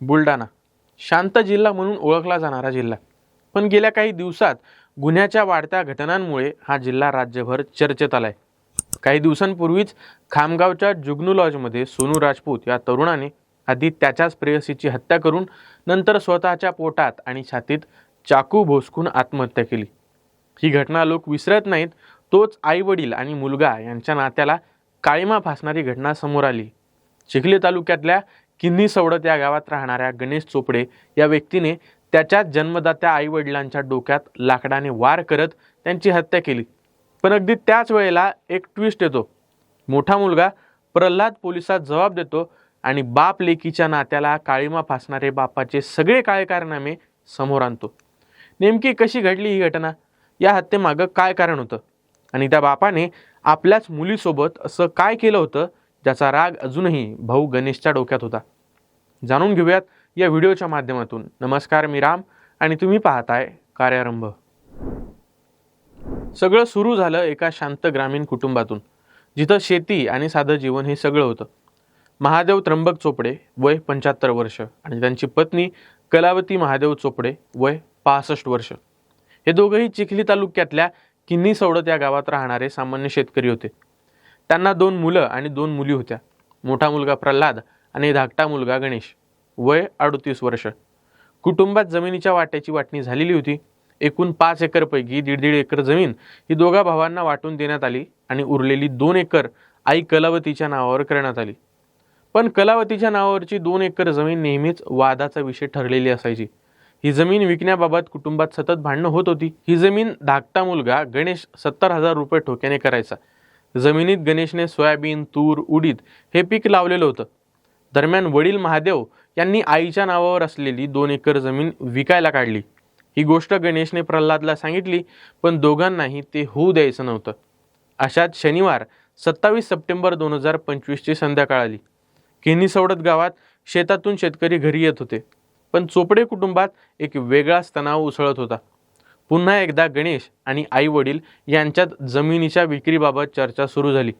बुलढाणा. शांत जिल्हा म्हणून ओळखला जाणारा जिल्हा. पण गेल्या काही दिवसात गुन्ह्याच्या वाढत्या घटनांमुळे हा जिल्हा राज्यभर चर्चेत आलाय. काही दिवसांपूर्वीच खामगावच्या जुगनू लॉजमध्ये सोनू राजपूत या तरुणाने आधी त्याच्याच प्रेयसीची हत्या करून नंतर स्वतःच्या पोटात आणि छातीत चाकू भोसकून आत्महत्या केली. ही घटना लोक विसरत नाहीत तोच आई वडील आणि मुलगा यांच्या नात्याला काळीमा फासणारी घटना समोर आली. चिखली तालुक्यातल्या किन्नी सवडत या गावात राहणाऱ्या गणेश चोपडे या व्यक्तीने त्याच्या जन्मदात्या आई वडिलांच्या डोक्यात लाकडाने वार करत त्यांची हत्या केली. पण अगदी त्याच वेळेला एक ट्विस्ट येतो. मोठा मुलगा प्रल्हाद पोलिसात जबाब देतो आणि बाप लेकीच्या नात्याला काळीमा फासणारे बापाचे सगळे काळे कारनामे समोर आणतो. नेमकी कशी घडली ही घटना? या हत्येमागं काय कारण होतं? आणि त्या बापाने आपल्याच मुलीसोबत असं काय केलं होतं? ज्याचा राग अजूनही भाऊ गणेशच्या डोक्यात होता. जाणून घेऊयात या व्हिडिओच्या माध्यमातून. नमस्कार मी राम आणि तुम्ही पाहताय कार्यारंभ. सगळं सुरू झालं एका शांत ग्रामीण कुटुंबातून जिथं शेती आणि साधं जीवन हे सगळं होतं. महादेव त्र्यंबक चोपडे वय पंच्याहत्तर वर्ष आणि त्यांची पत्नी कलावती महादेव चोपडे वय पासष्ट वर्ष. हे दोघंही चिखली तालुक्यातल्या किन्नी सवडत या गावात राहणारे सामान्य शेतकरी होते. त्यांना दोन मुलं आणि दोन मुली होत्या. मोठा मुलगा प्रल्हाद आणि धाकटा मुलगा गणेश. वय अडतीस वर्ष. कुटुंबात जमिनीच्या वाट्याची वाटणी झालेली होती. एकूण पाच एकरपैकी दीड दीड एकर जमीन ही दोघा भावांना वाटून देण्यात आली आणि उरलेली दोन एकर आई कलावतीच्या नावावर करण्यात आली. पण कलावतीच्या नावावरची दोन एकर जमीन नेहमीच वादाचा विषय ठरलेली असायची. ही जमीन विकण्याबाबत कुटुंबात सतत भांडणं होत होती. ही जमीन धाकटा मुलगा गणेश सत्तर हजार रुपये ठोक्याने करायचा. जमिनीत गणेशने सोयाबीन तूर उडीद हे पीक लावलेलं होतं. दरम्यान वडील महादेव यांनी आईच्या नावावर असलेली दोन एकर जमीन विकायला काढली. ही गोष्ट गणेशने प्रल्हादला सांगितली पण दोघांनाही ते होऊ द्यायचं नव्हतं. अशात शनिवार सत्तावीस सप्टेंबर दोन हजार पंचवीसची संध्याकाळ आली. किन्ही सवडत गावात शेतातून शेतकरी घरी येत होते पण चोपडे कुटुंबात एक वेगळाच तणाव उसळत होता. पुन्हा एकदा गणेश आणि आई वडील यांच्यात जमिनीच्या विक्रीबाबत चर्चा सुरू झाली.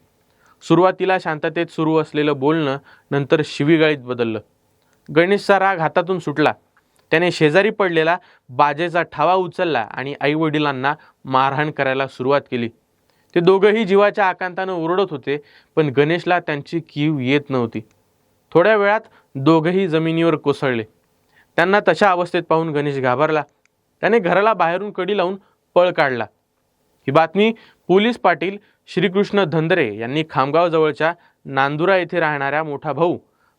सुरुवातीला शांततेत सुरू असलेलं बोलणं नंतर शिवीगाळीत बदललं. गणेशचा राग हातातून सुटला. त्याने शेजारी पडलेला बाजेचा ठावा उचलला आणि आई वडिलांना मारहाण करायला सुरुवात केली. ते दोघंही जीवाच्या आकांतानं ओरडत होते पण गणेशला त्यांची कीव येत नव्हती. थोड्या वेळात दोघंही जमिनीवर कोसळले. त्यांना तशा अवस्थेत पाहून गणेश घाबरला. त्याने घराला बाहेरून कडी लावून पळ काढला. ही बातमी पोलीस पाटील श्रीकृष्ण धंदरे यांनी खामगावजवळच्या नांदुरा येथे राहणाऱ्या मोठा भाऊ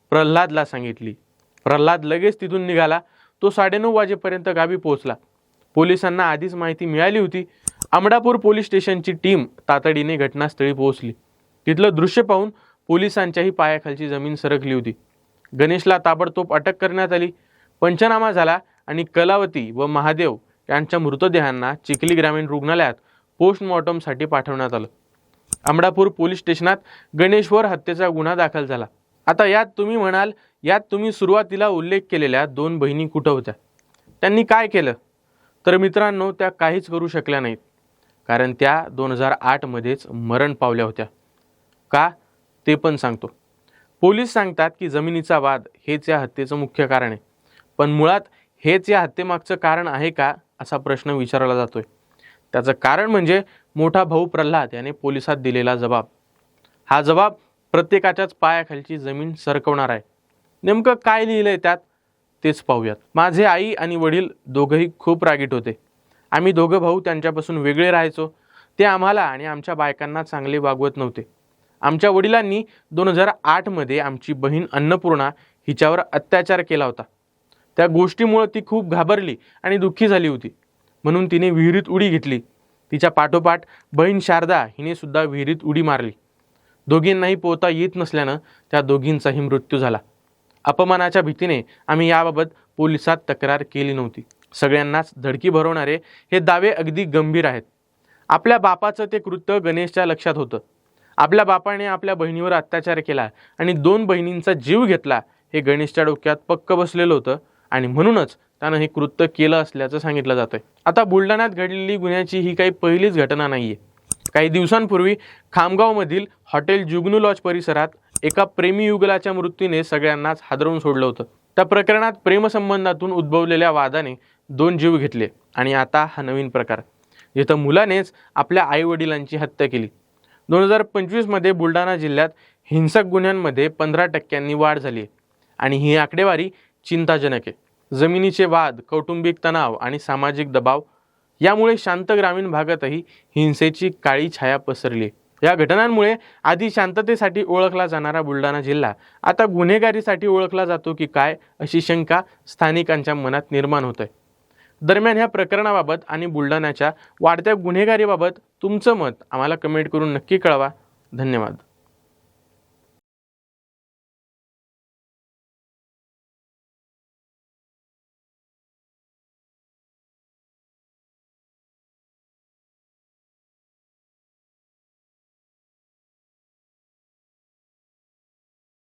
प्रल्हादला सांगितली. प्रल्हाद लगेच तिथून निघाला. तो साडेनऊ वाजेपर्यंत गावी पोहोचला. पोलिसांना आधीच माहिती मिळाली होती. आमडापूर पोलीस स्टेशनची टीम तातडीने घटनास्थळी पोहोचली. तिथलं दृश्य पाहून पोलिसांच्याही पायाखालची जमीन सरकली होती. गणेशला ताबडतोब अटक करण्यात आली. पंचनामा झाला. आणि कलावती व महादेव यांच्या मृतदेहांना चिखली ग्रामीण रुग्णालयात पोस्टमॉर्टमसाठी पाठवण्यात आलं. आमडापूर पोलीस स्टेशनात गणेशवर हत्येचा गुन्हा दाखल झाला. आता यात तुम्ही म्हणाल यात तुम्ही सुरुवातीला उल्लेख केलेल्या दोन बहिणी कुठं होत्या? त्यांनी काय केलं? तर मित्रांनो त्या काहीच करू शकल्या नाहीत. कारण त्या दोन हजार आठमध्येच मरण पावल्या होत्या. का? ते पण सांगतो. पोलीस सांगतात की जमिनीचा वाद हेच या हत्येचं मुख्य कारण आहे. पण मुळात हेच या हत्येमागचं कारण आहे का असा प्रश्न विचारला जातोय. त्याचं कारण म्हणजे मोठा भाऊ प्रल्हाद याने पोलिसात दिलेला जबाब. हा जबाब प्रत्येकाच्याच पायाखालची जमीन सरकवणार आहे. नेमकं काय लिहिलंय त्यात? तेच पाहूयात. माझे आई आणि वडील दोघंही खूप रागीट होते. आम्ही दोघं भाऊ त्यांच्यापासून वेगळे राहायचो. ते आम्हाला आणि आमच्या बायकांना चांगले वागवत नव्हते. आमच्या वडिलांनी दोन हजार आठमध्ये आमची बहीण अन्नपूर्णा हिच्यावर अत्याचार केला होता. त्या गोष्टीमुळं ती खूप घाबरली आणि दुःखी झाली होती. म्हणून तिने विहिरीत उडी घेतली. तिच्या पाठोपाठ बहीण शारदा हिने सुद्धा विहिरीत उडी मारली. दोघींनाही पोहता येत नसल्यानं त्या दोघींचाही मृत्यू झाला. अपमानाच्या भीतीने आम्ही याबाबत पोलिसात तक्रार केली नव्हती. सगळ्यांनाच धडकी भरवणारे हे दावे अगदी गंभीर आहेत. आपल्या बापाचं ते कृत्य गणेशच्या लक्षात होतं. आपल्या बापाने आपल्या बहिणीवर अत्याचार केला आणि दोन बहिणींचा जीव घेतला हे गणेशच्या डोक्यात पक्क बसलेलं होतं. आणि म्हणूनच त्यानं हे कृत्य केलं असल्याचं सांगितलं जातं आहे आता बुलढाण्यात घडलेली गुन्ह्याची ही काही पहिलीच घटना नाही आहे काही दिवसांपूर्वी खामगावमधील हॉटेल जुगनू लॉज परिसरात एका प्रेमी युगलाच्या मृत्यूने सगळ्यांनाच हादरवून सोडलं होतं. त्या प्रकरणात प्रेमसंबंधातून उद्भवलेल्या वादाने दोन जीव घेतले आणि आता हा नवीन प्रकार. जिथं मुलानेच आपल्या आईवडिलांची हत्या केली. दोन हजार पंचवीसमध्ये बुलढाणा जिल्ह्यात हिंसक गुन्ह्यांमध्ये पंधरा टक्क्यांनी वाढ झाली आहे आणि ही आकडेवारी चिंताजनक आहे. जमिनीचे वाद कौटुंबिक तणाव आणि सामाजिक दबाव यामुळे शांत ग्रामीण भागातही हिंसेची काळी छाया पसरली या घटनांमुळे आधी शांततेसाठी ओळखला जाणारा बुलढाणा जिल्हा आता गुन्हेगारीसाठी ओळखला जातो की काय अशी शंका स्थानिकांच्या मनात निर्माण होत आहे. दरम्यान ह्या प्रकरणाबाबत आणि बुलढाण्याच्या वाढत्या गुन्हेगारीबाबत तुमचं मत आम्हाला कमेंट करून नक्की कळवा. धन्यवाद.